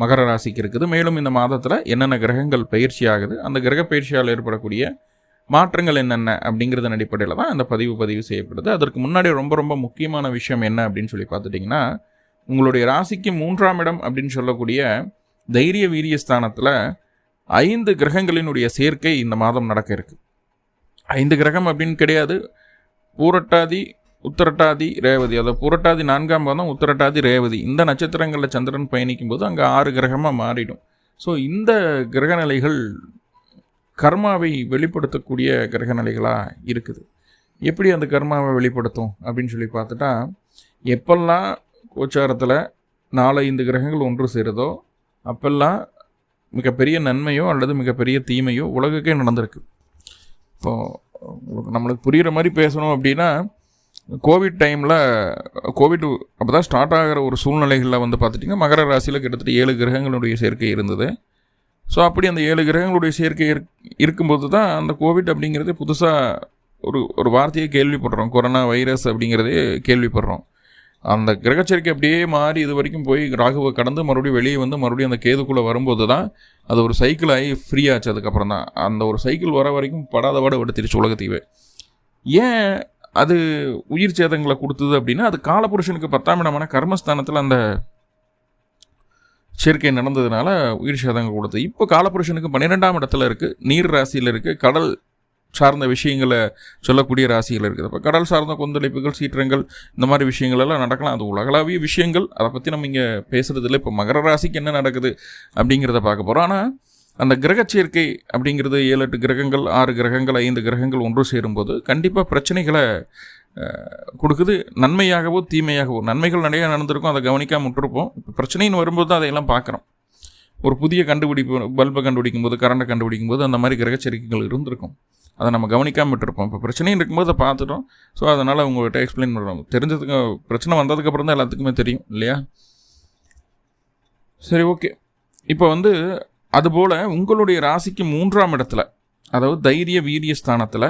மகர ராசிக்கு இருக்குது. மேலும் இந்த மாதத்தில் என்னென்ன கிரகங்கள் பயிற்சி ஆகுது அந்த கிரக பயிற்சியால் ஏற்படக்கூடிய மாற்றங்கள் என்னென்ன அப்படிங்கிறதன் அடிப்படையில் தான் அந்த பதிவு பதிவு செய்யப்படுது. அதற்கு முன்னாடி ரொம்ப ரொம்ப முக்கியமான விஷயம் என்ன அப்படின்னு சொல்லி பார்த்துட்டிங்கன்னா உங்களுடைய ராசிக்கு மூன்றாம் இடம் அப்படின்னு சொல்லக்கூடிய தைரிய வீரிய ஸ்தானத்தில் ஐந்து கிரகங்களினுடைய சேர்க்கை இந்த மாதம் நடக்க இருக்குது ஐந்து கிரகம் அப்படின்னு கிடையாது. பூரட்டாதி உத்தரட்டாதி ரேவதி. அதாவது புரட்டாதி நான்காம் பாதம் உத்தரட்டாதி ரேவதி. இந்த நட்சத்திரங்களில் சந்திரன் பயணிக்கும் போது அங்கே ஆறு கிரகமாக மாறிடும். ஸோ இந்த கிரகநிலைகள் கர்மாவை வெளிப்படுத்தக்கூடிய கிரகநிலைகளாக இருக்குது. எப்படி அந்த கர்மாவை வெளிப்படுத்தும் அப்படின்னு சொல்லி பார்த்துட்டா எப்பெல்லாம் கோச்சாரத்தில் நாலு ஐந்து கிரகங்கள் ஒன்று சேருதோ அப்பெல்லாம் மிகப்பெரிய நன்மையோ அல்லது மிகப்பெரிய தீமையோ உலகுக்கே நடந்திருக்கு. இப்போது நம்மளுக்கு புரிகிற மாதிரி பேசணும் அப்படின்னா கோவிட் டைமில் கோவிட் அப்போ தான் ஸ்டார்ட் ஆகிற ஒரு சூழ்நிலைகளில் வந்து பார்த்துட்டிங்கன்னா மகர ராசியில் கிட்டத்தட்ட ஏழு கிரகங்களுடைய சேர்க்கை இருந்தது. ஸோ அப்படி அந்த ஏழு கிரகங்களுடைய சேர்க்கை இருக்கும்போது தான் அந்த கோவிட் அப்படிங்கிறது புதுசாக ஒரு ஒரு வார்த்தையை கேள்விப்படுறோம். கொரோனா வைரஸ் அப்படிங்கிறதே கேள்விப்படுறோம். அந்த கிரகச்சரிக்கை அப்படியே மாறி இது வரைக்கும் போய் ராகுவை கடந்து மறுபடியும் வெளியே வந்து மறுபடியும் அந்த கேதுக்குள்ளே வரும்போது தான் அது ஒரு சைக்கிள் ஆகி ஃப்ரீ ஆச்சு. அதுக்கப்புறம் தான் அந்த ஒரு சைக்கிள் வர வரைக்கும் படாத பாடு எடுத்துருச்சு உலகத்தீவே. ஏன் அது உயிர் சேதங்களை கொடுத்தது அப்படின்னா அது காலபுருஷனுக்கு பத்தாம் இடமான கர்மஸ்தானத்தில் அந்த சேர்க்கை நடந்ததுனால உயிர் சேதங்கள் கொடுத்தது. இப்போ காலபுருஷனுக்கு பன்னிரெண்டாம் இடத்துல இருக்குது நீர் ராசியில் இருக்குது கடல் சார்ந்த விஷயங்களை சொல்லக்கூடிய ராசிகள் இருக்குது. அப்போ கடல் சார்ந்த கொந்தளிப்புகள் சீற்றங்கள் இந்த மாதிரி விஷயங்கள் எல்லாம் நடக்கலாம். அது உலகளாவிய விஷயங்கள். அதை பற்றி நம்ம இங்கே பேசுகிறதில்ல இப்போ மகர ராசிக்கு என்ன நடக்குது அப்படிங்கிறத பார்க்க போகிறோம் ஆனால் அந்த கிரக சேர்க்கை அப்படிங்கிறது ஏழு எட்டு கிரகங்கள் ஆறு கிரகங்கள் ஐந்து கிரகங்கள் ஒன்று சேரும்போது கண்டிப்பாக பிரச்சனைகளை கொடுக்குது. நன்மையாகவோ தீமையாகவோ. நன்மைகள் நிறைய நடந்திருக்கும் அதை கவனிக்காமல் விட்டுருப்போம். இப்போ பிரச்சனைன்னு வரும்போது தான் அதையெல்லாம் பார்க்குறோம். ஒரு புதிய கண்டுபிடிப்பு பல்பை கண்டுபிடிக்கும் போது கரண்டை கண்டுபிடிக்கும் போது அந்த மாதிரி கிரகச்சரிக்கைகள் இருந்திருக்கும். அதை நம்ம கவனிக்காமல் விட்டுருப்போம். இப்போ பிரச்சனையும் இருக்கும்போது அதை பார்த்துட்டோம். ஸோ அதனால் உங்கள்கிட்ட எக்ஸ்பிளைன் பண்ணுறோம் தெரிஞ்சதுக்கு பிரச்சனை வந்ததுக்கப்புறம் தான் எல்லாத்துக்குமே தெரியும் இல்லையா? சரி ஓகே இப்போ வந்து அதுபோல் உங்களுடைய ராசிக்கு மூன்றாம் இடத்துல அதாவது தைரிய வீரிய ஸ்தானத்தில்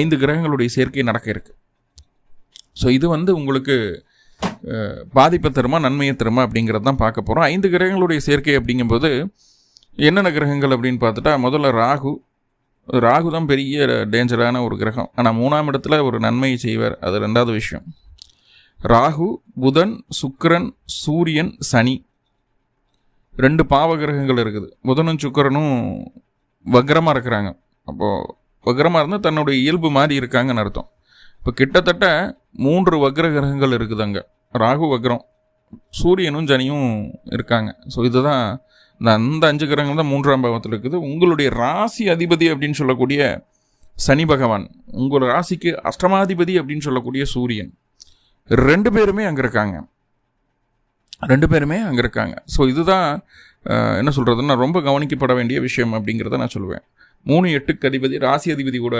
ஐந்து கிரகங்களுடைய சேர்க்கை நடக்க இருக்கு. ஸோ இது வந்து உங்களுக்கு பாதிப்பை தருமா நன்மையை தருமா அப்படிங்கிறது தான் பார்க்க போகிறோம் ஐந்து கிரகங்களுடைய சேர்க்கை அப்படிங்கும்போது என்னென்ன கிரகங்கள் அப்படின்னு பார்த்துட்டா முதல்ல ராகு. ராகு தான் பெரிய டேஞ்சரான ஒரு கிரகம். ஆனால் மூணாம் இடத்துல ஒரு நன்மையை செய்வார். அது ரெண்டாவது விஷயம். ராகு புதன் சுக்கரன் சூரியன் சனி. ரெண்டு பாவ கிரகங்கள் இருக்குது. புதனும் சுக்கரனும் வக்ரமாக இருக்கிறாங்க. அப்போது வக்ரமாக இருந்தால் தன்னுடைய இயல்பு மாதிரி இருக்காங்கன்னு அர்த்தம். இப்போ கிட்டத்தட்ட மூன்று வக்ர கிரகங்கள் இருக்குது அங்கே ராகு வக்ரம் சூரியனும் ஜனியும் இருக்காங்க. ஸோ இதுதான் இந்த அந்த அஞ்சு கிரகங்கள் தான் மூன்றாம் பாவத்தில் இருக்குது. உங்களுடைய ராசி அதிபதி அப்படின்னு சொல்லக்கூடிய சனி பகவான் உங்கள் ராசிக்கு அஷ்டமாதிபதி அப்படின்னு சொல்லக்கூடிய சூரியன் ரெண்டு பேருமே அங்கே இருக்காங்க. ரெண்டு பேருமே அங்கே இருக்காங்க. ஸோ இதுதான் என்ன சொல்கிறதுன்னா ரொம்ப கவனிக்கப்பட வேண்டிய விஷயம் அப்படிங்கிறத நான் சொல்லுவேன். மூணு எட்டுக்கு அதிபதி ராசி அதிபதி கூட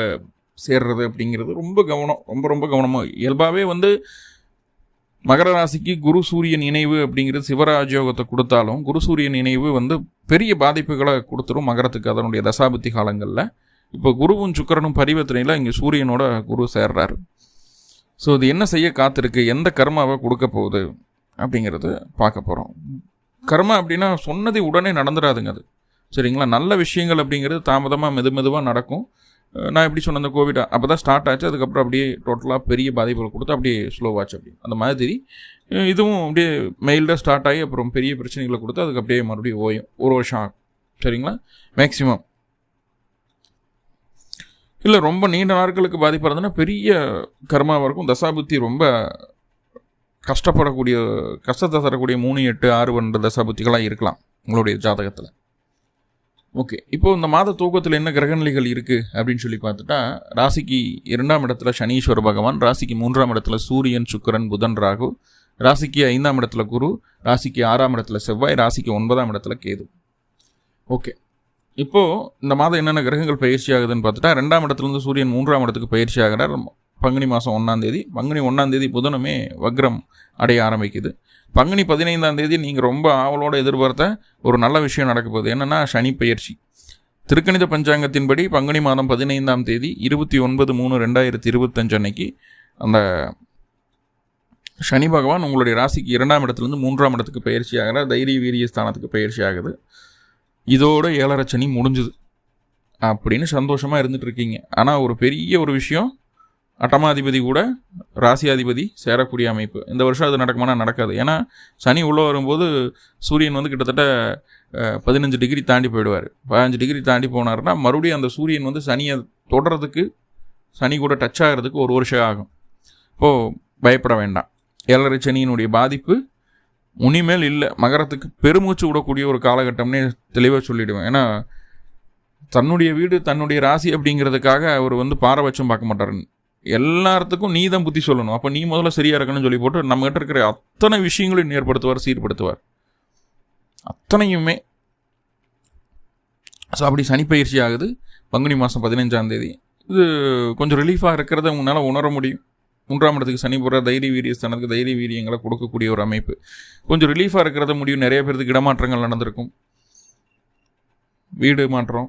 சேர்றது அப்படிங்கிறது ரொம்ப கவனம் ரொம்ப ரொம்ப கவனமாக இயல்பாகவே வந்து மகர ராசிக்கு குரு சூரியன் இணைவு அப்படிங்கிறது சிவராஜயோகத்தை கொடுத்தாலும் குரு சூரியன் இணைவு வந்து பெரிய பாதிப்புகளை கொடுத்துரும் மகரத்துக்கு அதனுடைய தசாபுத்தி காலங்களில். இப்போ குருவும் சுக்கரனும் பரிவர்த்தனையில் இங்கே சூரியனோட குரு சேர்றாரு. ஸோ இது என்ன செய்ய காத்திருக்கு? எந்த கர்மாவை கொடுக்க போகுது? அப்படிங்கிறது பார்க்க போகிறோம் கர்மா அப்படின்னா சொன்னது உடனே நடந்துடாதுங்க அது. சரிங்களா? நல்ல விஷயங்கள் அப்படிங்கிறது தாமதமாக மெது மெதுவாக நடக்கும். நான் எப்படி சொன்ன அந்த கோவிட் அப்போ தான் ஸ்டார்ட் ஆச்சு. அதுக்கப்புறம் அப்படியே டோட்டலாக பெரிய பாதிப்புகள் கொடுத்து அப்படியே ஸ்லோவாச்சு அப்படி அந்த மாதிரி இதுவும் அப்படியே மெயில்டாக ஸ்டார்ட் ஆகி அப்புறம் பெரிய பிரச்சனைகளை கொடுத்து அதுக்கு அப்படியே மறுபடியும் ஓயும். ஒரு வருஷம் ஆகும். சரிங்களா? மேக்ஸிமம் இல்லை ரொம்ப நீண்ட நாட்களுக்கு பாதிப்பாக இருந்ததுன்னா பெரிய கர்மாவாக இருக்கும். தசாபுத்தி ரொம்ப கஷ்டப்படக்கூடிய கஷ்டத்தை தரக்கூடிய மூணு எட்டு ஆறு பன்னெண்டு தசாபுத்திகளாக இருக்கலாம் உங்களுடைய ஜாதகத்தில். ஓகே. இப்போ இந்த மாத தூக்கத்தில் என்ன கிரகநிலைகள் இருக்குது அப்படின்னு சொல்லி பார்த்துட்டா ராசிக்கு இரண்டாம் இடத்துல சனீஸ்வர பகவான் ராசிக்கு மூன்றாம் இடத்துல சூரியன் சுக்கரன் புதன் ராகு ராசிக்கு ஐந்தாம் இடத்துல குரு ராசிக்கு ஆறாம் இடத்துல செவ்வாய் ராசிக்கு ஒன்பதாம் இடத்துல கேது. ஓகே. இப்போது இந்த மாதம் என்னென்ன கிரகங்கள் பயிற்சி ஆகுதுன்னு பார்த்துட்டா ரெண்டாம் இடத்துலேருந்து சூரியன் மூன்றாம் இடத்துக்கு பயிற்சி ஆகிறார் பங்குனி மாதம் ஒன்றாந்தேதி பங்குனி ஒன்றாந்தேதி புதனமே புதனுமே வக்ரம் அடைய ஆரம்பிக்குது. பங்குனி பதினைந்தாம் தேதி நீங்கள் ரொம்ப ஆவலோடு எதிர்பார்த்த ஒரு நல்ல விஷயம் நடக்க போகுது. என்னென்னா சனி பயிற்சி திருக்கணித பஞ்சாங்கத்தின்படி பங்குனி மாதம் பதினைந்தாம் தேதி இருபத்தி ஒன்பது மூணு ரெண்டாயிரத்தி இருபத்தஞ்சு அன்னைக்கு அந்த சனி பகவான் உங்களுடைய ராசிக்கு இரண்டாம் இடத்துலேருந்து மூன்றாம் இடத்துக்கு பயிற்சி ஆகிறார். தைரிய வீரிய ஸ்தானத்துக்கு பயிற்சி ஆகுது. இதோட ஏழரை சனி முடிஞ்சுது. அப்படின்னு சந்தோஷமாக இருந்துகிட்ருக்கீங்க ஆனால் ஒரு பெரிய ஒரு விஷயம் அட்டமாதிபதி கூட ராசியாதிபதி சேரக்கூடிய அமைப்பு. இந்த வருஷம் அது நடக்குமானா நடக்காது. ஏன்னா சனி உள்ளே வரும்போது சூரியன் வந்து கிட்டத்தட்ட பதினஞ்சு டிகிரி தாண்டி போயிடுவார். பதினஞ்சு டிகிரி தாண்டி போனார்னா மறுபடியும் அந்த சூரியன் வந்து சனியை தொடர்றதுக்கு சனி கூட டச் ஆகிறதுக்கு ஒரு வருஷம் ஆகும். இப்போது பயப்பட வேண்டாம். ஏழரை சனியினுடைய பாதிப்பு உனிமேல் இல்லை. மகரத்துக்கு பெருமூச்சு விடக்கூடிய ஒரு காலகட்டம்னே தெளிவாக சொல்லிவிடுவேன் ஏன்னா தன்னுடைய வீடு தன்னுடைய ராசி அப்படிங்கிறதுக்காக அவர் வந்து பாரபட்சம் பார்க்க மாட்டார் எல்லாத்துக்கும் நீ தான் புத்தி சொல்லணும். அப்போ நீ முதல்ல சரியாக இருக்கணும்னு சொல்லி போட்டு நம்மகிட்ட இருக்கிற அத்தனை விஷயங்களையும் ஏற்படுத்துவார் சீர்படுத்துவார். அத்தனையுமே. ஸோ அப்படி சனிப்பயிற்சி ஆகுது. பங்குனி மாதம் பதினஞ்சாம் தேதி. இது கொஞ்சம் ரிலீஃபாக இருக்கிறத உங்களால் உணர முடியும். மூன்றாம் இடத்துக்கு சனி போகிற தைரிய வீரியஸ்தானத்துக்கு தைரிய வீரியங்களை கொடுக்கக்கூடிய ஒரு அமைப்பு. கொஞ்சம் ரிலீஃபாக இருக்கிறத முடியும். நிறைய பேருக்கு இடமாற்றங்கள் நடந்திருக்கும். வீடு மாற்றம்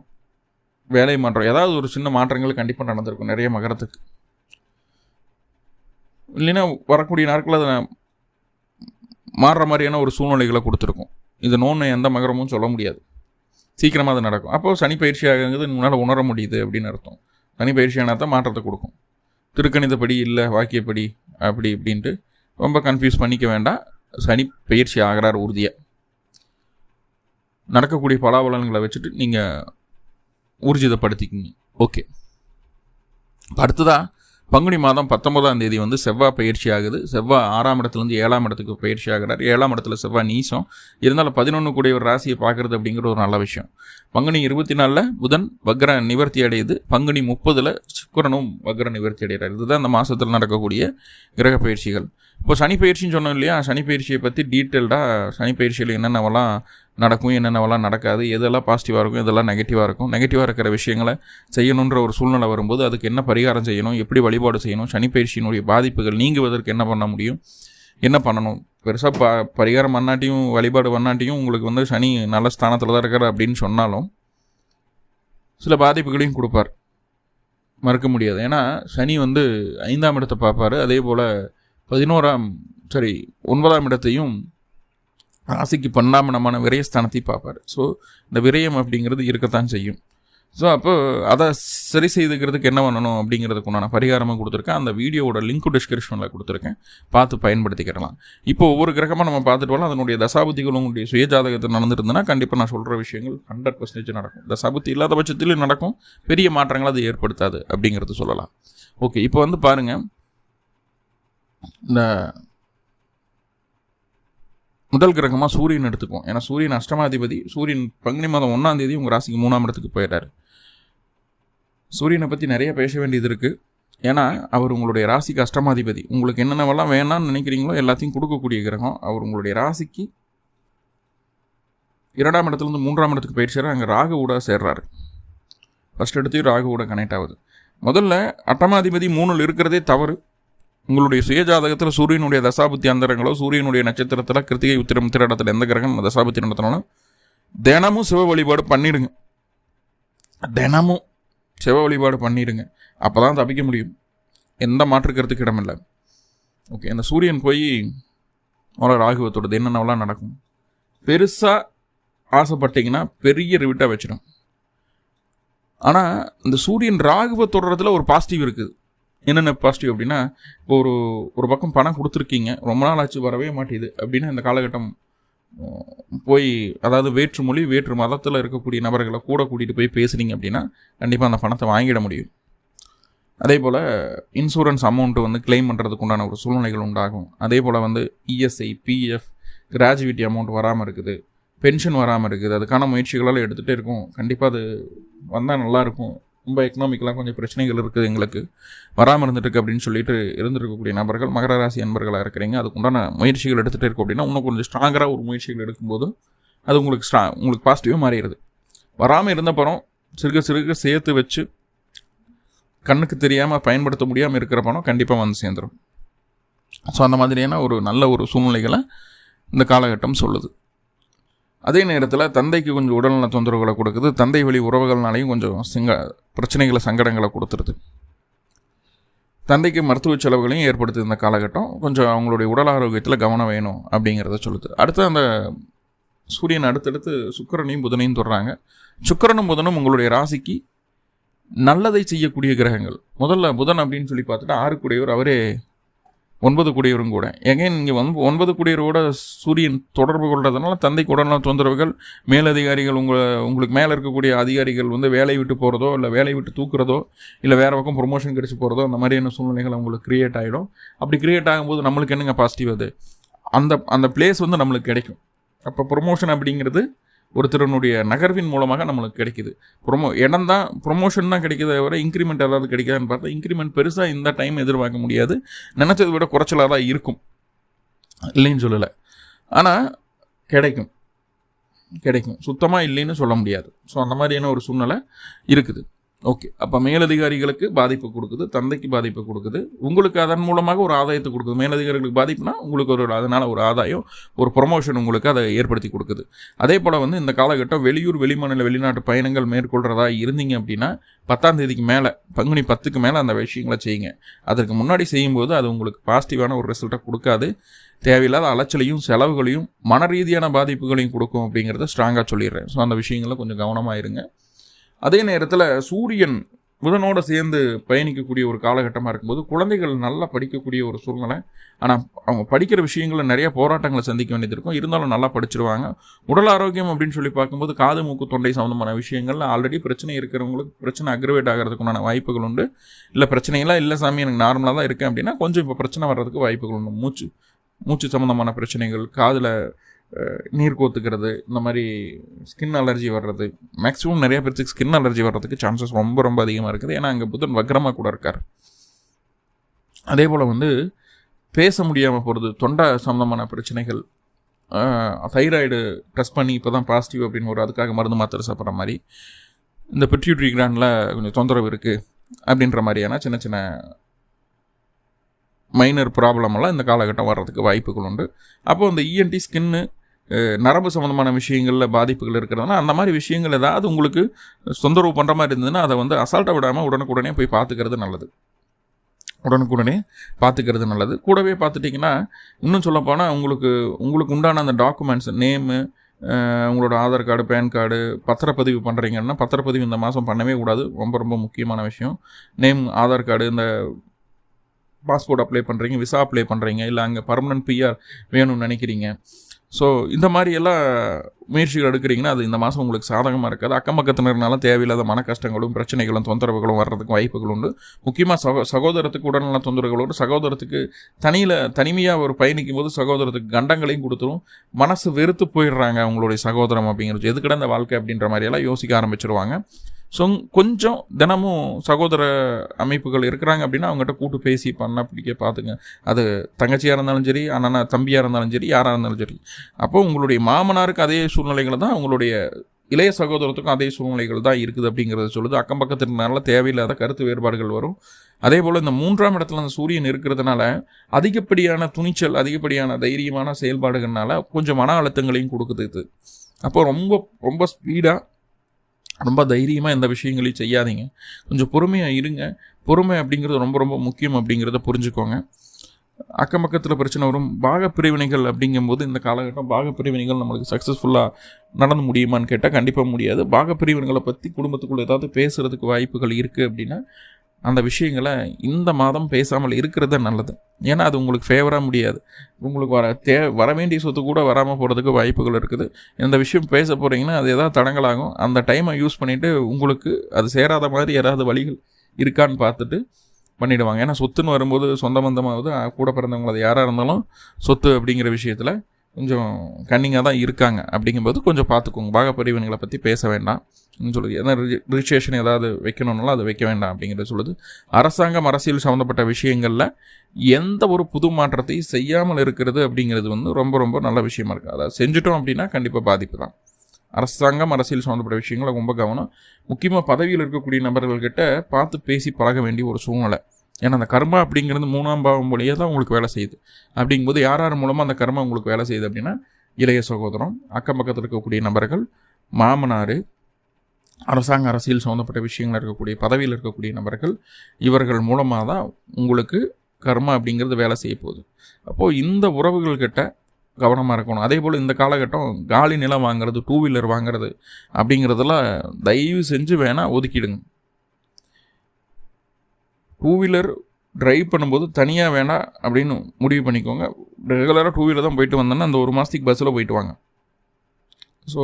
வேலை மாற்றம் ஏதாவது ஒரு சின்ன மாற்றங்கள் கண்டிப்பாக நடந்திருக்கும். நிறைய மகரத்துக்கு. இல்லைன்னா வரக்கூடிய நாட்களில் அதை மாறுற மாதிரியான ஒரு சூழ்நிலைகளை கொடுத்துருக்கும். இது நோன்னு எந்த மகரமும் சொல்ல முடியாது. சீக்கிரமாக அது நடக்கும். அப்போது சனி பயிற்சி ஆகுங்கிறது உன்னால் உணர முடியுது அப்படின்னு அர்த்தம். சனி பயிற்சியானால் தான் மாற்றத்தை கொடுக்கும். திருக்கணிதப்படி இல்லை வாக்கியப்படி அப்படி இப்படின்ட்டு ரொம்ப கன்ஃபியூஸ் பண்ணிக்க வேண்டாம். சனி பயிற்சி ஆகிறார் உறுதியாக நடக்கக்கூடிய பலாபலன்களை வச்சுட்டு நீங்கள் ஊர்ஜிதப்படுத்திக்கிங்க. ஓகே. அடுத்ததாக பங்குனி மாதம் பத்தொன்பதாம் தேதி வந்து செவ்வாய் பயிற்சி ஆகுது. செவ்வாய் ஆறாம் இடத்துலேருந்து ஏழாம் இடத்துக்கு பயிற்சி ஆகிறார். ஏழாம் இடத்துல செவ்வாய் நீசம். இருந்தாலும் பதினொன்று கூடிய ஒரு ராசியை பார்க்குறது அப்படிங்கிற ஒரு நல்ல விஷயம். பங்குனி இருபத்தி நாலில் புதன் வக்ர நிவர்த்தி அடையுது. பங்குனி முப்பதில் சுக்கரனும் வக்ர நிவர்த்தி அடைகிறார். இதுதான் இந்த மாதத்தில் நடக்கக்கூடிய கிரக பயிற்சிகள். இப்போ சனி பயிற்சின்னு சொன்னோம் இல்லையா? சனி பயிற்சியை பற்றி டீட்டெயில்டாக சனி பயிற்சியில் என்னென்னவெல்லாம் நடக்கும் என்னென்னவெல்லாம் நடக்காது எதெல்லாம் பாசிட்டிவாக இருக்கும் இதெல்லாம் நெகட்டிவாக இருக்கும் நெகட்டிவாக இருக்கிற விஷயங்களை செய்யணுன்ற ஒரு சூழ்நிலை வரும்போது அதுக்கு என்ன பரிகாரம் செய்யணும் எப்படி வழிபாடு செய்யணும் சனி பயிற்சியினுடைய பாதிப்புகள் நீங்குவதற்கு என்ன பண்ண முடியும் என்ன பண்ணணும்? பெருசாக ப பரிகாரம் பண்ணாட்டியும் வழிபாடு பண்ணாட்டியும் உங்களுக்கு வந்து சனி நல்ல ஸ்தானத்தில் தான் இருக்கிற அப்படின்னு சொன்னாலும் சில பாதிப்புகளையும் கொடுப்பார். மறுக்க முடியாது. ஏன்னா சனி வந்து ஐந்தாம் இடத்தை பார்ப்பார். அதே போல் பதினோராம் சரி ஒன்பதாம் இடத்தையும் ராசிக்கு பன்னாமனமான விரயஸ்தானத்தை பார்ப்பார். ஸோ இந்த விரயம் அப்படிங்கிறது இருக்கத்தான் செய்யும். ஸோ அப்போ அதை சரி செய்துக்கிறதுக்கு என்ன பண்ணணும் அப்படிங்கிறதுக்கு நான் பரிகாரமாக கொடுத்துருக்கேன். அந்த வீடியோவோட லிங்க் டிஸ்கிரிப்ஷனில் கொடுத்துருக்கேன். பார்த்து பயன்படுத்திக்கிடலாம். இப்போ ஒவ்வொரு கிரகமாக நம்ம பார்த்துட்டு வரலாம். அதனுடைய தசாபுத்திகள் உங்களுடைய சுயஜாதகத்தில் நடந்துருந்ததுன்னா கண்டிப்பாக நான் சொல்கிற விஷயங்கள் ஹண்ட்ரட் பர்சன்டேஜ் நடக்கும். தசாபுத்தி இல்லாத பட்சத்திலும் நடக்கும். பெரிய மாற்றங்கள் அது ஏற்படுத்தாது அப்படிங்கிறது சொல்லலாம். ஓகே இப்போ வந்து பாருங்கள் இந்த முதல் கிரகமாக சூரியன் எடுத்துக்குவோம். ஏன்னா சூரியன் அஷ்டமாதிபதி சூரியன் பங்குனி மாதம் ஒன்றாம் தேதி உங்கள் ராசிக்கு மூணாம் இடத்துக்கு போயிட்டார். சூரியனை பற்றி நிறைய பேச வேண்டியது இருக்குது ஏன்னா அவர் உங்களுடைய ராசிக்கு அஷ்டமாதிபதி. உங்களுக்கு என்னென்னவெல்லாம் வேணாம்னு நினைக்கிறீங்களோ எல்லாத்தையும் கொடுக்கக்கூடிய கிரகம் அவர் உங்களுடைய ராசிக்கு இரண்டாம் இடத்துலேருந்து மூன்றாம் இடத்துக்கு போயிடுச்சார் அங்கே ராகு கூட சேர்றாரு. ஃபஸ்ட் எடுத்து ராகு கூட கனெக்ட் ஆகுது. முதல்ல அட்டமாதிபதி மூணில் இருக்கிறதே தவறு. உங்களுடைய சுயஜாதகத்தில் சூரியனுடைய தசாபுத்தி அந்தரங்களோ சூரியனுடைய நட்சத்திரத்தில் கிருத்திகை உத்திரம் திரடத்தில் எந்த கிரகம் தசாபுத்தி நடத்தினாலும் தினமும் சிவ வழிபாடு பண்ணிடுங்க. தினமும் சிவ வழிபாடு பண்ணிடுங்க. அப்போ தான் தப்பிக்க முடியும். எந்த மாற்றுக்கிறதுக்கு இடமில்லை. ஓகே அந்த சூரியன் போய் அவ்வளோ ராகுவத்தோடது என்னென்னலாம் நடக்கும்? பெருசாக ஆசைப்பட்டீங்கன்னா பெரிய ரிவிட்டாக வச்சிடும் ஆனால் இந்த சூரியன் ராகுவை தொடரத்தில் ஒரு பாசிட்டிவ் இருக்குது. என்னென்ன பாசிட்டிவ் அப்படின்னா இப்போ ஒரு ஒரு பக்கம் பணம் கொடுத்துருக்கீங்க ரொம்ப நாள் ஆச்சு வரவே மாட்டேது அப்படின்னா இந்த காலகட்டம் போய் அதாவது வேற்று மொழி வேற்று மதத்தில் இருக்கக்கூடிய நபர்களை கூட கூட்டிகிட்டு போய் பேசுனீங்க அப்படின்னா கண்டிப்பாக அந்த பணத்தை வாங்கிட முடியும். அதே போல் இன்சூரன்ஸ் அமௌண்ட்டு வந்து கிளைம் பண்ணுறதுக்கு உண்டான ஒரு சூழ்நிலைகள் உண்டாகும். அதே போல் வந்து இஎஸ்ஐ பிஎஃப் கிராஜுவிட்டி அமௌண்ட் வராமல் இருக்குது பென்ஷன் வராமல் இருக்குது அதுக்கான முயற்சிகளால் எடுத்துகிட்டே இருக்கும். கண்டிப்பாக அது வந்தால் நல்லாயிருக்கும் ரொம்ப எக்கனாமிக்கலாக கொஞ்சம் பிரச்சனைகள் இருக்குது எங்களுக்கு. வராமல் இருந்துருக்கு அப்படின்னு சொல்லிட்டு இருந்திருக்கக்கூடிய நபர்கள் மகர ராசி நண்பர்களாக இருக்கிறீங்க. அதுக்குண்டான முயற்சிகள் எடுத்துகிட்டு இருக்கும் அப்படின்னா இன்னும் கொஞ்சம் ஸ்ட்ராங்கராக ஒரு முயற்சிகள் எடுக்கும்போது அது உங்களுக்கு ஸ்ட்ரா உங்களுக்கு பாசிட்டிவாக மாறிடுது. வராமல் இருந்த பணம் சிறுக சிறுக சேர்த்து வச்சு கண்ணுக்கு தெரியாமல் பயன்படுத்த முடியாமல் இருக்கிற பணம் கண்டிப்பாக வந்து சேர்ந்துடும் ஸோ அந்த மாதிரியான ஒரு நல்ல ஒரு சூழ்நிலைகளை இந்த காலகட்டம் சொல்லுது. அதே நேரத்தில் தந்தைக்கு கொஞ்சம் உடல்நல தொந்தரவுகளை கொடுக்குது. தந்தை வழி உறவுகள்னாலையும் கொஞ்சம் சிங்க பிரச்சனைகளை சங்கடங்களை கொடுத்துருது. தந்தைக்கு மருத்துவ செலவுகளையும் ஏற்படுத்துது இந்த காலகட்டம். கொஞ்சம் அவங்களுடைய உடல் ஆரோக்கியத்தில் கவனம் வேணும் அப்படிங்கிறத சொல்லுது. அடுத்து அந்த சூரியன் அடுத்தடுத்து சுக்கரனையும் புதனையும் தொடுறாங்க. சுக்கரனும் புதனும் உங்களுடைய ராசிக்கு நல்லதை செய்யக்கூடிய கிரகங்கள். முதல்ல புதன் அப்படின்னு சொல்லி பார்த்துட்டு ஆறுக்குடையவர் அவரே ஒன்பது குடியவரும் கூட. எகைன் இங்கே வந்து ஒன்பது குடியரோட சூரியன் தொடர்பு கொள்றதுனால தந்தை உடல்நல தொந்தரவுகள் மேலதிகாரிகள் உங்களை உங்களுக்கு மேலே இருக்கக்கூடிய அதிகாரிகள் வந்து வேலை விட்டு போகிறதோ இல்லை வேலை விட்டு தூக்குறதோ இல்லை வேறு பக்கம் ப்ரொமோஷன் கிடச்சி போகிறதோ அந்த மாதிரியான சூழ்நிலைகள் உங்களுக்கு க்ரியேட் ஆகிடும் அப்படி க்ரியேட் ஆகும்போது நம்மளுக்கு என்னங்க பாசிட்டிவ் அது? அந்த அந்த பிளேஸ் வந்து நம்மளுக்கு கிடைக்கும். அப்போ ப்ரொமோஷன் அப்படிங்கிறது ஒருத்தருனுடைய நகர்வின் மூலமாக நம்மளுக்கு கிடைக்குது. ப்ரொமோ இடம் தான் ப்ரொமோஷன் தான் கிடைக்கிறத விட இன்க்ரிமெண்ட் ஏதாவது கிடைக்காதுன்னு பார்த்தா இன்க்ரிமெண்ட் பெருசாக இந்த டைம் எதிர்பார்க்க முடியாது. நினச்சதை விட குறைச்சலாக தான் இருக்கும். இல்லைன்னு சொல்லலை. ஆனால் கிடைக்கும். கிடைக்கும். சுத்தமாக இல்லைன்னு சொல்ல முடியாது. ஸோ அந்த மாதிரியான ஒரு சூழ்நிலை இருக்குது. ஓகே. அப்போ மேலதிகாரிகளுக்கு பாதிப்பு கொடுக்குது தந்தைக்கு பாதிப்பு கொடுக்குது. உங்களுக்கு அதன் மூலமாக ஒரு ஆதாயத்தை கொடுக்குது. மேலதிகாரிகளுக்கு பாதிப்புனா உங்களுக்கு ஒரு அதனால் ஒரு ஆதாயம் ஒரு ப்ரொமோஷன் உங்களுக்கு அதை ஏற்படுத்தி கொடுக்குது. அதே போல் வந்து இந்த காலகட்டம் வெளியூர் வெளிமாநில வெளிநாட்டு பயணங்கள் மேற்கொள்கிறதா இருந்தீங்க அப்படின்னா பத்தாம் தேதிக்கு மேலே பங்குனி பத்துக்கு மேலே அந்த விஷயங்களை செய்யுங்க. அதற்கு முன்னாடி செய்யும்போது அது உங்களுக்கு பாசிட்டிவான ஒரு ரிசல்ட்டை கொடுக்காது. தேவையில்லாத அலைச்சலையும் செலவுகளையும் மன ரீதியான பாதிப்புகளையும் கொடுக்கும் அப்படிங்கிறத ஸ்ட்ராங்காக சொல்லிடுறேன். ஸோ அந்த விஷயங்களை கொஞ்சம் கவனமாக இருங்க. அதே நேரத்தில் சூரியன் புதனோடு சேர்ந்து பயணிக்கக்கூடிய ஒரு காலகட்டமாக இருக்கும்போது குழந்தைகள் நல்லா படிக்கக்கூடிய ஒரு சூழ்நிலை. ஆனால் அவங்க படிக்கிற விஷயங்களில் நிறைய போராட்டங்களை சந்திக்க வேண்டியது இருக்கும். இருந்தாலும் நல்லா படிச்சிருவாங்க. உடல் ஆரோக்கியம் அப்படின்னு சொல்லி பார்க்கும்போது காது மூக்கு தொண்டை சம்மந்தமான விஷயங்கள்ல ஆல்ரெடி பிரச்சனை இருக்கிறவங்களுக்கு பிரச்சனை அக்ரவேட் ஆகிறதுக்குண்டான வாய்ப்புகள் உண்டு. இல்லை பிரச்சனைகளாம் இல்லை சாமி எனக்கு நார்மலாக தான் இருக்கேன் அப்படின்னா கொஞ்சம் இப்போ பிரச்சனை வர்றதுக்கு வாய்ப்புகள் உண்டு. மூச்சு மூச்சு சம்மந்தமான பிரச்சனைகள் காதில் நீர் கோத்துக்கிறது இந்த மாதிரி ஸ்கின் அலர்ஜி வர்றது மேக்ஸிமம் நிறைய பேருக்கு ஸ்கின் அலர்ஜி வர்றதுக்கு சான்சஸ் ரொம்ப ரொம்ப அதிகமாக இருக்குது. ஏன்னா அங்கே புதன் வக்ரமாக கூட இருக்கார். அதே போல் வந்து பேச முடியாமல் போகிறது தொண்டை சம்மந்தமான பிரச்சனைகள் தைராய்டு டெஸ்ட் பண்ணி இப்போ தான் பாசிட்டிவ் அப்படின்னு ஒரு அதுக்காக மருந்து மாத்திரை சாப்பிட்ற மாதிரி இந்த பிட்யூட்ரி கிராண்டில் கொஞ்சம் தொந்தரவு இருக்குது அப்படின்ற மாதிரியான சின்ன சின்ன மைனர் ப்ராப்ளமெல்லாம் இந்த காலகட்டம் வர்றதுக்கு வாய்ப்புகள் உண்டு. அப்போது இந்த இஎன்டி ஸ்கின்னு நரம்பு சம்மந்தமான விஷயங்களில் பாதிப்புகள் இருக்கிறதுனா அந்த மாதிரி விஷயங்கள் ஏதாவது உங்களுக்கு தொந்தரவு பண்ணுற மாதிரி இருந்ததுன்னா அதை வந்து அசால்ட்டாக விடாமல் உடனுக்குடனே போய் பார்த்துக்கிறது நல்லது. உடனுக்குடனே பார்த்துக்கிறது நல்லது. கூடவே பார்த்துட்டிங்கன்னா இன்னும் சொல்லப்போனால் உங்களுக்கு உங்களுக்கு உண்டான அந்த டாக்குமெண்ட்ஸ் நேமு உங்களோட ஆதார் கார்டு பேன் கார்டு பத்திரப்பதிவு பண்ணுறீங்கன்னா பத்திரப்பதிவு இந்த மாதம் பண்ணவே கூடாது. ரொம்ப ரொம்ப முக்கியமான விஷயம். நேம் ஆதார் கார்டு இந்த பாஸ்போர்ட் அப்ளை பண்ணுறீங்க விசா அப்ளை பண்ணுறீங்க இல்லை அங்கே பர்மனன்ட் பிஆர் வேணும்னு நினைக்கிறீங்க ஸோ இந்த மாதிரி எல்லாம் முயற்சிகள் எடுக்கிறீங்கன்னா அது இந்த மாதம் உங்களுக்கு சாதகமாக இருக்காது. அக்கம் பக்கத்தினர்னால தேவையில்லாத மன கஷ்டங்களும் பிரச்சனைகளும் தொந்தரவுகளும் வர்றதுக்கு வாய்ப்புகள் உண்டு. முக்கியமாக சகோ சகோதரத்துக்கு உடல்நல தொந்தரவுகளோடு சகோதரத்துக்கு தனியில் தனிமையாக ஒரு பயணிக்கும் போது சகோதரத்துக்கு கண்டங்களையும் கொடுத்துரும். மனசு வெறுத்து போயிடுறாங்க அவங்களுடைய சகோதரம் அப்படிங்கிறது. எதுக்கிட இந்த வாழ்க்கை அப்படின்ற மாதிரியெல்லாம் யோசிக்க ஆரம்பிச்சிருவாங்க. ஸோ கொஞ்சம் தினமும் சகோதர அமைப்புகள் இருக்கிறாங்க அப்படின்னா அவங்ககிட்ட கூட்டு பேசி பண்ண பிடிக்க பார்த்துங்க அது தங்கச்சியாக இருந்தாலும் சரி அண்ணனா தம்பியாக இருந்தாலும் சரி யாராக இருந்தாலும் சரி. அப்போ உங்களுடைய மாமனாருக்கு அதே சூழ்நிலைகளை தான் உங்களுடைய இளைய சகோதரத்துக்கும் அதே சூழ்நிலைகள் தான் இருக்குது அப்படிங்கிறத சொல்லுது. அக்கம் பக்கத்தினால தேவையில்லாத கருத்து வேறுபாடுகள் வரும். அதே போல் இந்த மூன்றாம் இடத்துல அந்த சூரியன் இருக்கிறதுனால அதிகப்படியான துணிச்சல் அதிகப்படியான தைரியமான செயல்பாடுகள்னால கொஞ்சம் மன அழுத்தங்களையும் கொடுக்குது இது. அப்போ ரொம்ப ரொம்ப ஸ்பீடாக ரொம்ப தைரியமாக எந்த விஷயங்களையும் செய்யாதீங்க. கொஞ்சம் பொறுமையாக இருங்க. பொறுமை அப்படிங்கிறது ரொம்ப ரொம்ப முக்கியம் அப்படிங்கிறத புரிஞ்சுக்கோங்க. அக்கம் பக்கத்தில் பிரச்சனை வரும். பாக பிரிவினைகள் அப்படிங்கும்போது இந்த காலகட்டம் பாக பிரிவினைகள் நம்மளுக்கு சக்ஸஸ்ஃபுல்லாக நடந்து முடியுமான்னு கேட்டால் கண்டிப்பாக முடியாது. பாக பிரிவினைகளை பற்றி குடும்பத்துக்குள்ளே ஏதாவது பேசுகிறதுக்கு வாய்ப்புகள் இருக்குது அப்படின்னா அந்த விஷயங்களை இந்த மாதம் பேசாமல் இருக்கிறது நல்லது. ஏன்னா அது உங்களுக்கு ஃபேவராக முடியாது. உங்களுக்கு வர தே வர வேண்டிய சொத்து கூட வராமல் போகிறதுக்கு வாய்ப்புகள் இருக்குது. இந்த விஷயம் பேச போகிறீங்கன்னா அது எதாவது தடங்களாகும் அந்த டைமை யூஸ் பண்ணிவிட்டு உங்களுக்கு அது சேராத மாதிரி ஏதாவது வழிகள் இருக்கான்னு பார்த்துட்டு பண்ணிவிடுவாங்க ஏன்னா சொத்துன்னு வரும்போது சொந்த பந்தமாவது கூட பிறந்தவங்க அது யாராக இருந்தாலும் சொத்து அப்படிங்கிற விஷயத்தில் கொஞ்சம் கன்னிங்காக தான் இருக்காங்க. அப்படிங்கும்போது கொஞ்சம் பார்த்துக்கோங்க பாகப்பிரிவினைகளை பற்றி பேச வேண்டாம். சொல்லுது. ஏன்னா ரிஜிஸ்ட்ரேஷன் ஏதாவது வைக்கணும்னாலும் அதை வைக்க வேண்டாம் அப்படிங்கிறத சொல்லுது. அரசாங்கம் அரசியல் சம்மந்தப்பட்ட விஷயங்களில் எந்த ஒரு புது மாற்றத்தையும் செய்யாமல் இருக்கிறது அப்படிங்கிறது வந்து ரொம்ப ரொம்ப நல்ல விஷயமா இருக்குது அதை செஞ்சுட்டோம் அப்படின்னா கண்டிப்பாக பாதிப்பு தான். அரசாங்கம் அரசியல் சம்மந்தப்பட்ட விஷயங்களை ரொம்ப கவனம். முக்கியமாக பதவியில் இருக்கக்கூடிய நபர்கள்கிட்ட பார்த்து பேசி பழக வேண்டிய ஒரு சூழ்நிலை. ஏன்னா அந்த கர்மா அப்படிங்கிறது மூணாம் பாவம் வழியாக தான் உங்களுக்கு வேலை செய்யுது. அப்படிங்கும்போது யார் யார் மூலமாக அந்த கர்மா உங்களுக்கு வேலை செய்யுது அப்படின்னா இளைய சகோதரம் அக்கம் பக்கத்தில் இருக்கக்கூடிய நபர்கள் மாமனார் அரசாங்க அரசியல் சம்மந்தப்பட்ட விஷயங்கள் இருக்கக்கூடிய பதவியில் இருக்கக்கூடிய நபர்கள் இவர்கள் மூலமாக தான் உங்களுக்கு கர்மா அப்படிங்கிறது வேலை செய்ய போகுது. அப்போது இந்த உறவுகள்கிட்ட கவனமாக இருக்கணும். அதே போல் இந்த காலகட்டம் காலி நிலம் வாங்குறது டூ வீலர் வாங்குறது அப்படிங்கிறதெல்லாம் தயவு செஞ்சு வேணால் ஒதுக்கிடுங்க. டூ வீலர் ட்ரைவ் பண்ணும்போது தனியாக வேணாம் அப்படின்னு முடிவு பண்ணிக்கோங்க. ரெகுலராக டூ வீலர் தான் போயிட்டு வந்தோன்னா அந்த ஒரு மாதத்துக்கு பஸ்ஸில் போயிட்டு வாங்க. ஸோ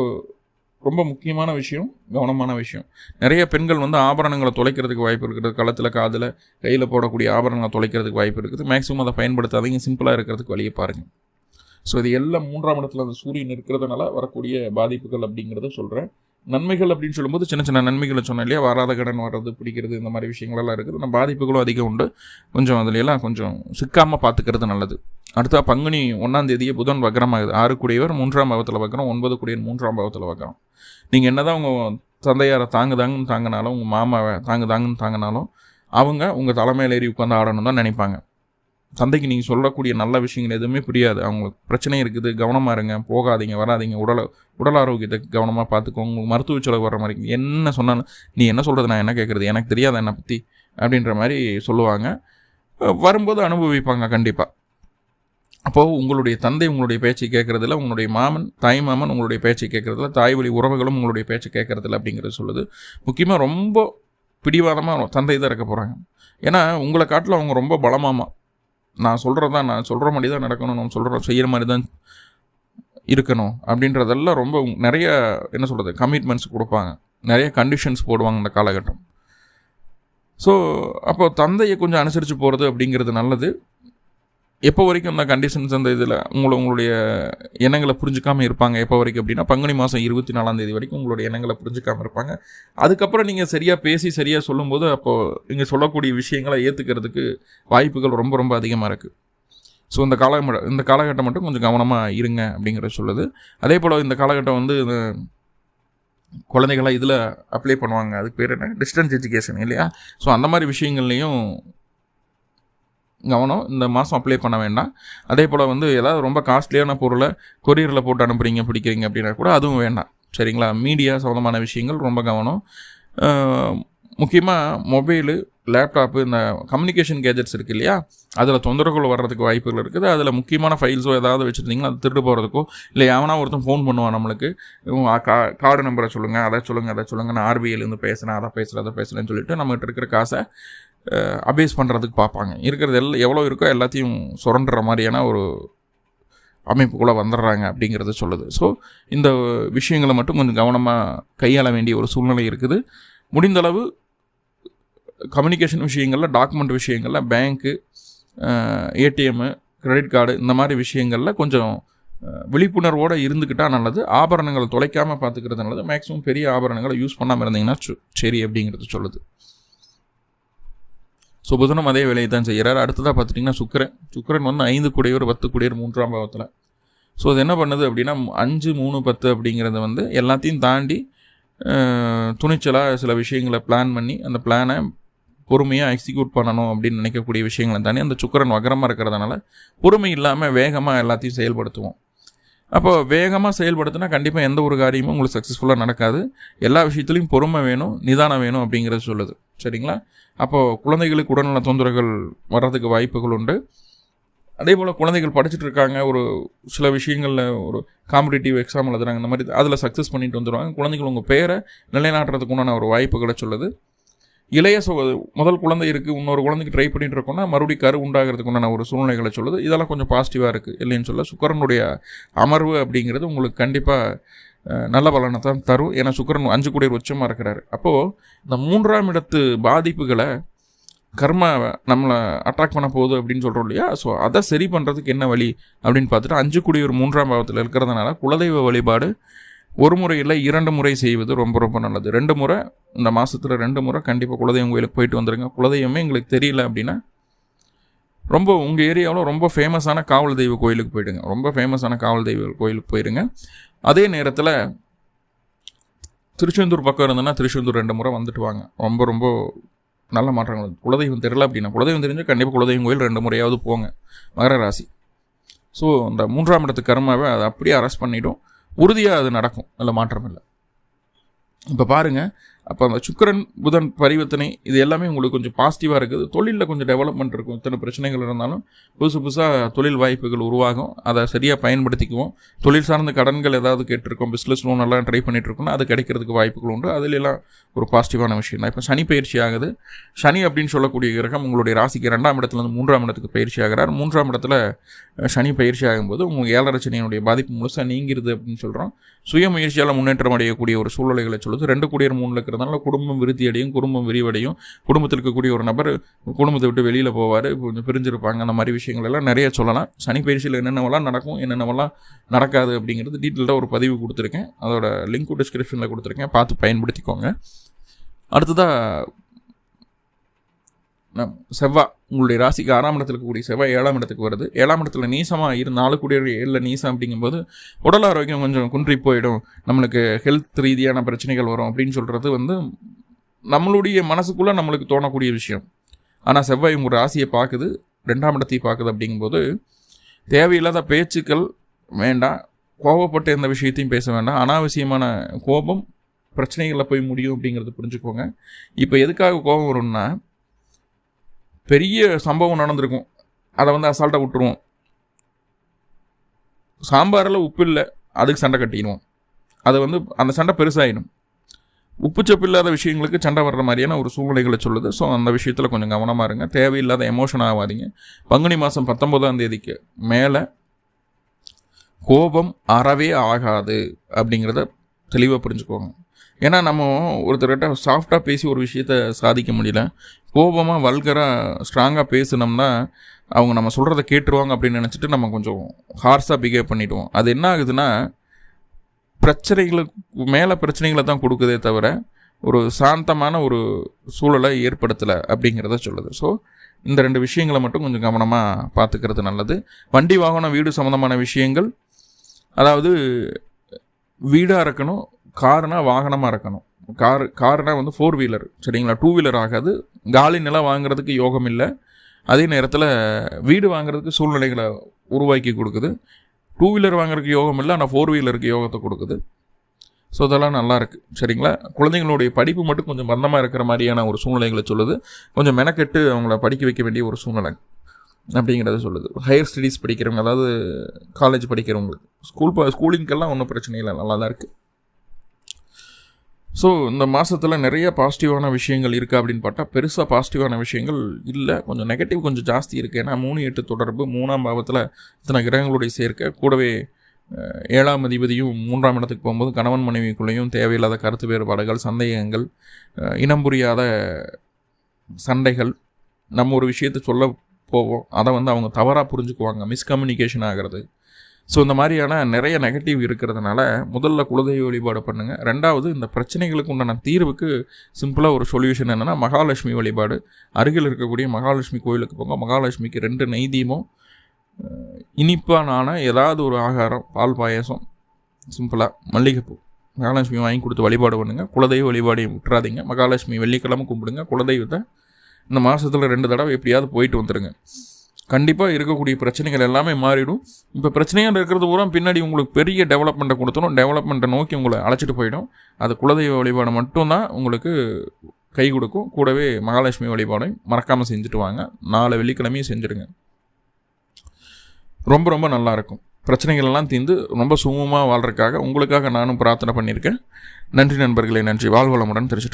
ரொம்ப முக்கியமான விஷயம் கவனமான விஷயம். நிறைய பெண்கள் வந்து ஆபரணங்களை தொலைக்கிறதுக்கு வாய்ப்பு இருக்கிறது களத்தில் காதில் கையில் போடக்கூடிய ஆபரணங்களை தொலைக்கிறதுக்கு வாய்ப்பு இருக்குது. மேக்ஸிமம் அதை பயன்படுத்தாதீங்க. சிம்பிளாக இருக்கிறதுக்கு வழியை பாருங்கள் ஸோ இது எல்லாம் மூன்றாம் இடத்துல அந்த சூரியன் இருக்கிறதுனால வரக்கூடிய பாதிப்புகள் அப்படிங்கிறத சொல்கிறேன் நன்மைகள் அப்படின்னு சொல்லும்போது சின்ன சின்ன நன்மைகளை சொன்னேன் இல்லையா? வராத கடன் வர்றது பிடிக்கிறது இந்த மாதிரி விஷயங்களெல்லாம் இருக்குது. நம்ம பாதிப்புகளும் அதிகம் உண்டு. கொஞ்சம் அதுலையெல்லாம் கொஞ்சம் சிக்காமல் பார்த்துக்கிறது நல்லது. அடுத்தா பங்குனி ஒன்றாம் தேதியே புதன் வக்கரமாகுது ஆறு கூடியவர் மூன்றாம் பாவத்தில் வக்கரம் ஒன்பது கூடியவர் மூன்றாம் பாவத்தில் வக்கரம் நீங்கள் என்ன தான் உங்கள் தந்தையாரை தாங்குதாங்கன்னு தாங்கினாலும் உங்கள் மாமாவை தாங்குதாங்கன்னு தாங்கினாலும் அவங்க உங்கள் தலைமையில் ஏறி உட்காந்து ஆடணும் தான் நினைப்பாங்க. தந்தைக்கு நீங்கள் சொல்லக்கூடிய நல்ல விஷயங்கள் எதுவுமே புரியாது. அவங்களுக்கு பிரச்சனை இருக்குது. கவனமாக இருங்க. போகாதீங்க. வராதிங்க. உடலை உடல் ஆரோக்கியத்தை கவனமாக பார்த்துக்கோங்க. உங்களுக்கு மருத்துவ செலவு வர மாதிரி என்ன சொன்னாலும் நீ என்ன சொல்கிறது நான் என்ன கேட்குறது எனக்கு தெரியாது என்னை பற்றி அப்படின்ற மாதிரி சொல்லுவாங்க. வரும்போது அனுபவிப்பாங்க கண்டிப்பாக அப்போது உங்களுடைய தந்தை உங்களுடைய பேச்சை கேட்குறதில்ல உங்களுடைய மாமன் தாய் மாமன் உங்களுடைய பேச்சை கேட்குறதில்ல தாய் வழி உறவுகளும் உங்களுடைய பேச்சை கேட்குறதில்ல அப்படிங்கிறது சொல்லுது. முக்கியமாக ரொம்ப பிடிவாதமாக தந்தை தான் இருக்க போகிறாங்க ஏன்னா உங்களை காட்டில் அவங்க ரொம்ப பலமாமா. நான் சொல்கிறது தான் நான் சொல்கிற மாதிரி தான் நடக்கணும் நான் சொல்கிற செய்கிற மாதிரி தான் இருக்கணும் அப்படின்றதெல்லாம் ரொம்ப நிறைய என்ன சொல்கிறது கமிட்மெண்ட்ஸ் கொடுப்பாங்க. நிறைய கண்டிஷன்ஸ் போடுவாங்க இந்த காலகட்டம். ஸோ அப்போ தந்தையை கொஞ்சம் அனுசரித்து போகிறது அப்படிங்கிறது நல்லது. எப்போ வரைக்கும் அந்த கண்டிஷன்ஸ் அந்த இதில் உங்களை உங்களுடைய எண்ணங்களை புரிஞ்சுக்காமல் இருப்பாங்க? எப்போ வரைக்கும் அப்படின்னா பங்குனி மாதம் இருபத்தி நாலாம் தேதி வரைக்கும் உங்களுடைய எண்ணங்களை புரிஞ்சுக்காமல் இருப்பாங்க. அதுக்கப்புறம் நீங்கள் சரியாக பேசி சரியாக சொல்லும்போது அப்போது நீங்கள் சொல்லக்கூடிய விஷயங்களை ஏற்றுக்கிறதுக்கு வாய்ப்புகள் ரொம்ப ரொம்ப அதிகமாக இருக்குது ஸோ இந்த கால இந்த காலகட்டம் மட்டும் கொஞ்சம் கவனமாக இருங்க அப்படிங்கிறத சொல்லுது. அதே போல் இந்த காலகட்டம் வந்து குழந்தைகளாக இதில் அப்ளை பண்ணுவாங்க. அதுக்கு பேர் என்ன? டிஸ்டன்ஸ் எஜுகேஷன் இல்லையா? ஸோ அந்த மாதிரி விஷயங்கள்லையும் கவனம். இந்த மாதம் அப்ளை பண்ண வேண்டாம். அதே போல் வந்து ஏதாவது ரொம்ப காஸ்ட்லியான பொருளை கொரியரில் போட்டு அனுப்புகிறீங்க பிடிக்கிறீங்க அப்படின்னா கூட அதுவும் வேண்டாம். சரிங்களா? மீடியா சம்மந்தமான விஷயங்கள் ரொம்ப கவனம். முக்கியமாக மொபைலு லேப்டாப்பு இந்த கம்யூனிகேஷன் கேஜெட்ஸ் இருக்குது இல்லையா? அதில் தொந்தரவுகள் வர்றதுக்கு வாய்ப்புகள் இருக்குது. அதில் முக்கியமான ஃபைல்ஸோ ஏதாவது வச்சுருந்தீங்கன்னா அது திருடு போகிறதுக்கோ இல்லை எவனா ஒருத்தன் ஃபோன் பண்ணுவான் நம்மளுக்கு. கா கார்டு நம்பரை சொல்லுங்கள் அதை சொல்லுங்கள் அதை சொல்லுங்கள் நான் ஆர்பிஐலேருந்து பேசுகிறேன் அதை பேசுகிறேன் அதை பேசுகிறேன்னு சொல்லிட்டு நம்மகிட்ட இருக்கிற காசை அபேஸ் பண்ணுறதுக்கு பார்ப்பாங்க. இருக்கிறது எல்லாம் எவ்வளோ இருக்கோ எல்லாத்தையும் சுரண்டுற மாதிரியான ஒரு அமைப்புக்குள்ளே வந்துடுறாங்க அப்படிங்கிறத சொல்லுது. ஸோ இந்த விஷயங்களை மட்டும் கொஞ்சம் கவனமாக கையாள வேண்டிய ஒரு சூழ்நிலை இருக்குது. முடிந்தளவு கம்யூனிகேஷன் விஷயங்களில் டாக்குமெண்ட் விஷயங்களில் பேங்க்கு ஏடிஎம்மு கிரெடிட் கார்டு இந்த மாதிரி விஷயங்களில் கொஞ்சம் விழிப்புணர்வோடு இருந்துக்கிட்டால் நல்லது. ஆபரணங்களை தொலைக்காமல் பார்த்துக்கிறது நல்லது. மேக்ஸிமம் பெரிய ஆபரணங்களை யூஸ் பண்ணாமல் இருந்தீங்கன்னா சரி அப்படிங்கிறது சொல்லுது. ஸோ புதனும் அதே வேலையை தான் செய்கிறார். அடுத்ததாக பார்த்துட்டிங்கன்னா சுக்கரன். சுக்கரன் வந்து ஐந்து குடையவர் பத்து குடையவர் மூன்றாம் பாவத்தில். ஸோ அது என்ன பண்ணுது அப்படின்னா அஞ்சு மூணு பத்து அப்படிங்கிறத வந்து எல்லாத்தையும் தாண்டி துணிச்சலாக சில விஷயங்களை பிளான் பண்ணி அந்த பிளானை பொறுமையாக எக்ஸிக்யூட் பண்ணணும் அப்படின்னு நினைக்கக்கூடிய விஷயங்களை தாண்டி அந்த சுக்கரன் வகரமாக இருக்கிறதுனால பொறுமை இல்லாமல் வேகமாக எல்லாத்தையும் செயல்படுத்துவோம். அப்போ வேகமாக செயல்படுத்தினா கண்டிப்பாக எந்த ஒரு காரியமும் உங்களுக்கு சக்ஸஸ்ஃபுல்லாக நடக்காது. எல்லா விஷயத்துலையும் பொறுமை வேணும் நிதானம் வேணும் அப்படிங்கிறது சொல்லுது. சரிங்களா? அப்போது குழந்தைகளுக்கு உடல்நல தொந்தரவுகள் வர்றதுக்கு வாய்ப்புகள் உண்டு. அதே போல் குழந்தைகள் படிச்சுட்டு இருக்காங்க ஒரு சில விஷயங்களில் ஒரு காம்படிட்டிவ் எக்ஸாம் எழுதுறாங்க இந்த மாதிரி அதில் சக்ஸஸ் பண்ணிட்டு வந்துடுவாங்க குழந்தைகள் உங்கள் பேரை நிலைநாட்டுறதுக்கு உண்டான ஒரு வாய்ப்புகளை சொல்லுது. இளைய சோ முதல் குழந்தை இருக்குது இன்னொரு குழந்தைக்கு ட்ரை பண்ணிட்டு இருக்கோம்னா மறுபடியும் கரு உண்டாகிறதுக்கு உண்டான ஒரு சூழ்நிலைகளை சொல்லுது. இதெல்லாம் கொஞ்சம் பாசிட்டிவாக இருக்குது இல்லைன்னு சொல்ல. சுக்கரனுடைய அமர்வு அப்படிங்கிறது உங்களுக்கு கண்டிப்பாக நல்ல பலனை தான் தரும். ஏன்னா சுக்கரன் அஞ்சு கோடி உச்சமாக இருக்கிறாரு. அப்போது இந்த மூன்றாம் இடத்து பாதிப்புகளை கர்மா நம்மளை அட்டாக் பண்ண போகுது அப்படின்னு சொல்கிறோம் இல்லையா? ஸோ அதை சரி பண்ணுறதுக்கு என்ன வழி அப்படின்னு பார்த்துட்டு அஞ்சு குடி ஒரு மூன்றாம் பாவத்தில் இருக்கிறதுனால குலதெய்வ வழிபாடு ஒரு முறை இல்லை இரண்டு முறை செய்வது ரொம்ப ரொம்ப நல்லது. ரெண்டு முறை இந்த மாதத்தில் ரெண்டு முறை கண்டிப்பாக குலதெய்வம் கோயிலுக்கு போயிட்டு வந்துடுங்க குலதெய்வமே எங்களுக்கு தெரியல அப்படின்னா ரொம்ப உங்கள் ஏரியாவில் ரொம்ப ஃபேமஸான காவல் தெய்வ கோயிலுக்கு போயிடுங்க. ரொம்ப ஃபேமஸான காவல் தெய்வ கோயிலுக்கு போயிடுங்க அதே நேரத்தில் திருச்செந்தூர் பக்கம் இருந்ததுன்னா திருச்செந்தூர் ரெண்டு முறை வந்துட்டு வாங்க. ரொம்ப ரொம்ப நல்ல மாற்றங்கள். குலதெய்வம் தெரியல அப்படின்னா குலதெய்வம் தெரிஞ்சு கண்டிப்பாக குலதெய்வம் கோயில் ரெண்டு முறையாவது போங்க. மகர ராசி. ஸோ அந்த மூன்றாம் இடத்து கர்மாவை அதை அப்படியே அரெஸ்ட் பண்ணிவிடும் உறுதியாக அது நடக்கும். அதில் மாற்றம் இல்லை இப்போ பாருங்கள் அப்போ அந்த சுக்கரன் புதன் பரிவர்த்தனை இது எல்லாமே உங்களுக்கு கொஞ்சம் பாசிட்டிவாக இருக்குது. தொழிலில் கொஞ்சம் டெவலப்மெண்ட் இருக்கும். இத்தனை பிரச்சனைகள் இருந்தாலும் புதுசு புதுசாக தொழில் வாய்ப்புகள் உருவாகும். அதை சரியாக பயன்படுத்திக்குவோம். தொழில் சார்ந்த கடன்கள் ஏதாவது கேட்டிருக்கோம். பிஸ்னஸ் லோன் எல்லாம் ட்ரை பண்ணிட்டு அது கிடைக்கிறதுக்கு வாய்ப்புகள் உண்டு. அதிலெல்லாம் ஒரு பாசிட்டிவான விஷயம் தான். இப்போ சனி பயிற்சி ஆகுது. சனி அப்படின்னு சொல்லக்கூடிய கிரகம் உங்களுடைய ராசிக்கு ரெண்டாம் இடத்துலேருந்து மூன்றாம் இடத்துக்கு பயிற்சி ஆகிறார். மூன்றாம் இடத்துல சனி பயிற்சி ஆகும்போது உங்கள் ஏழரை சனியினுடைய பாதிப்பு முழுசாக நீங்கிறது அப்படின்னு சொல்கிறோம் சுய முயற்சியால் முன்னேற்றம் அடையக்கூடிய ஒரு சூழ்நிலைகளை சொல்லுது. ரெண்டு கூடியர் மூணில் இருக்கிறதுனால குடும்பம் விருத்தி அடையும் குடும்பம் விரிவடையும். குடும்பத்தில் இருக்கக்கூடிய ஒரு நபர் குடும்பத்தை விட்டு வெளியில் போவார் கொஞ்சம் பிரிஞ்சிருப்பாங்க அந்த மாதிரி விஷயங்கள் எல்லாம் நிறைய சொல்லலாம். சனி பயிற்சியில் என்னென்னவெல்லாம் நடக்கும் என்னென்னவெல்லாம் நடக்காது அப்படிங்கிறது டீட்டெயிலாக ஒரு பதிவு கொடுத்துருக்கேன். அதோட லிங்க் டிஸ்கிரிப்ஷனில் கொடுத்துருக்கேன். பார்த்து பயன்படுத்திக்கோங்க. அடுத்ததாக செவ்வாய் உங்களுடைய ராசிக்கு ஆறாம் இடத்துல இருக்கக்கூடிய செவ்வாய் ஏழாம் இடத்துக்கு வருது. ஏழாம் இடத்துல நீசமாக இரு கூடிய ஏழில் நீசம் அப்படிங்கும்போது உடல் ஆரோக்கியம் கொஞ்சம் குன்றி போயிடும். நம்மளுக்கு ஹெல்த் ரீதியான பிரச்சனைகள் வரும் அப்படின்னு சொல்கிறது வந்து நம்மளுடைய மனசுக்குள்ளே நம்மளுக்கு தோணக்கூடிய விஷயம். ஆனால் செவ்வாய் உங்கள் ராசியை பார்க்குது ரெண்டாம் இடத்தையும் பார்க்குது அப்படிங்கும்போது தேவையில்லாத பேச்சுக்கள் வேண்டாம். கோபப்பட்டு எந்த விஷயத்தையும் பேச வேண்டாம். அனாவசியமான கோபம் பிரச்சனைகளில் போய் முடியும் அப்படிங்கிறத புரிஞ்சுக்கோங்க. இப்போ எதுக்காக கோபம் வரும்னா பெரிய சம்பவம் நடந்திருக்கும். அதை வந்து அசால்ட்டாக விட்டுருவோம். சாம்பாரில் உப்பு இல்லை அதுக்கு சண்டை கட்டிடுவோம். அது வந்து அந்த சண்டை பெருசாகிடும் உப்புச்சப்பு இல்லாத விஷயங்களுக்கு சண்டை வர்ற மாதிரியான ஒரு சூழ்நிலைகளை சொல்லுது. ஸோ அந்த விஷயத்தில் கொஞ்சம் கவனமாக இருங்க. தேவையில்லாத எமோஷன் ஆகாதீங்க. பங்குனி மாதம் பத்தொம்போதாம் தேதிக்கு மேலே கோபம் அறவே ஆகாது அப்படிங்கிறத தெளிவாக புரிஞ்சுக்கோங்க ஏன்னா நம்ம ஒருத்தர்கிட்ட சாஃப்டாக பேசி ஒரு விஷயத்த சாதிக்க முடியல. கோபமாக வல்கராக ஸ்ட்ராங்காக பேசுனோம்னா அவங்க நம்ம சொல்கிறத கேட்டுருவாங்க அப்படின்னு நினச்சிட்டு நம்ம கொஞ்சம் ஹார்ஸாக பிஹேவ் பண்ணிவிடுவோம் அது என்ன ஆகுதுன்னா பிரச்சனைகளுக்கு மேலே பிரச்சனைகளை தான் கொடுக்குதே தவிர ஒரு சாந்தமான ஒரு சூழலை ஏற்படுத்தலை அப்படிங்கிறத சொல்லுது. ஸோ இந்த ரெண்டு விஷயங்களை மட்டும் கொஞ்சம் கவனமாக பார்த்துக்கிறது நல்லது. வண்டி வாகனம் வீடு சம்மந்தமான விஷயங்கள் அதாவது வீடாக இருக்கணும் கார்னா வாகனமாக இருக்கணும். கார் கார்னால் வந்து ஃபோர் வீலர் சரிங்களா? டூ வீலர் ஆகாது. காலி நிலம் வாங்குறதுக்கு யோகம் இல்லை. அதே நேரத்தில் வீடு வாங்குறதுக்கு சூழ்நிலைகளை உருவாக்கி கொடுக்குது. டூ வீலர் வாங்குறதுக்கு யோகம் இல்லை ஆனால் ஃபோர் வீலருக்கு யோகத்தை கொடுக்குது. ஸோ அதெல்லாம் நல்லா இருக்குது சரிங்களா? குழந்தைங்களுடைய படிப்பு மட்டும் கொஞ்சம் பந்தமாக இருக்கிற மாதிரியான ஒரு சூழ்நிலைகளை சொல்லுது. கொஞ்சம் மெனக்கெட்டு அவங்கள படிக்க வைக்க வேண்டிய ஒரு சூழ்நிலை. அப்படிங்கிறத சொல்லுது. ஹையர் ஸ்டடீஸ் படிக்கிறவங்க அதாவது காலேஜ் படிக்கிறவங்களுக்கு. ஸ்கூல் ஸ்கூலிங்கெல்லாம் ஒன்றும் பிரச்சனை இல்லை நல்லா தான் இருக்குது ஸோ இந்த மாதத்தில் நிறைய பாசிட்டிவான விஷயங்கள் இருக்குது அப்படின்னு பார்த்தா பெருசாக பாசிட்டிவான விஷயங்கள் இல்லை. கொஞ்சம் நெகட்டிவ் கொஞ்சம் ஜாஸ்தி இருக்குது ஏன்னா மூணு எட்டு தொடர்பு மூணாம் பாவத்தில் இத்தனை கிரகங்களுடைய சேர்க்க கூடவே ஏழாம் அதிபதியும் மூன்றாம் இடத்துக்கு போகும்போது கணவன் மனைவிக்குள்ளேயும் தேவையில்லாத கருத்து வேறுபாடுகள் சந்தேகங்கள் இனம் புரியாத சண்டைகள். நம்ம ஒரு விஷயத்தை சொல்ல போவோம் அதை வந்து அவங்க தவறாக புரிஞ்சுக்குவாங்க. மிஸ்கம்யூனிகேஷன் ஆகிறது. ஸோ இந்த மாதிரியான நிறைய நெகட்டிவ் இருக்கிறதுனால முதல்ல குலதெய்வ வழிபாடு பண்ணுங்கள் ரெண்டாவது இந்த பிரச்சனைகளுக்கு உண்டான தீர்வுக்கு சிம்பிளாக ஒரு சொல்யூஷன் என்னென்னா மகாலட்சுமி வழிபாடு. அருகில் இருக்கக்கூடிய மகாலட்சுமி கோயிலுக்கு போங்க. மகாலட்சுமிக்கு ரெண்டு நெய்தீமும் இனிப்பான ஏதாவது ஒரு ஆகாரம் பால் பாயசம் சிம்பிளாக மல்லிகைப்பூ. மகாலட்சுமி வாங்கி கொடுத்து வழிபாடு பண்ணுங்கள் குலதெய்வ வழிபாடையும் விட்டுறாதீங்க. மகாலட்சுமி வெள்ளிக்கிழமை கும்பிடுங்க. குலதெய்வத்தை இந்த மாதத்தில் ரெண்டு தடவை எப்படியாவது போயிட்டு வந்துடுங்க கண்டிப்பாக இருக்கக்கூடிய பிரச்சனைகள் எல்லாமே மாறிடும். இப்போ பிரச்சனையாக இருக்கிறது பூரா பின்னாடி உங்களுக்கு பெரிய டெவலப்மெண்ட்டை கொடுத்தணும் டெவலப்மெண்ட்டை நோக்கி உங்களை அழைச்சிட்டு போயிடும். அது குலதெய்வ வழிபாடு மட்டும்தான் உங்களுக்கு கை கொடுக்கும். கூடவே மகாலட்சுமி வழிபாடையும் மறக்காமல் செஞ்சுட்டு வாங்க. நாலு வெள்ளிக்கிழமையும் செஞ்சுடுங்க ரொம்ப ரொம்ப நல்லாயிருக்கும் பிரச்சனைகள் எல்லாம் தீர்ந்து ரொம்ப சுமூகமாக வாழ்கிறதுக்காக உங்களுக்காக நானும் பிரார்த்தனை பண்ணியிருக்கேன். நன்றி நண்பர்களே நன்றி. வாழ்வளமுடன் தெரிஞ்சிட்டோம்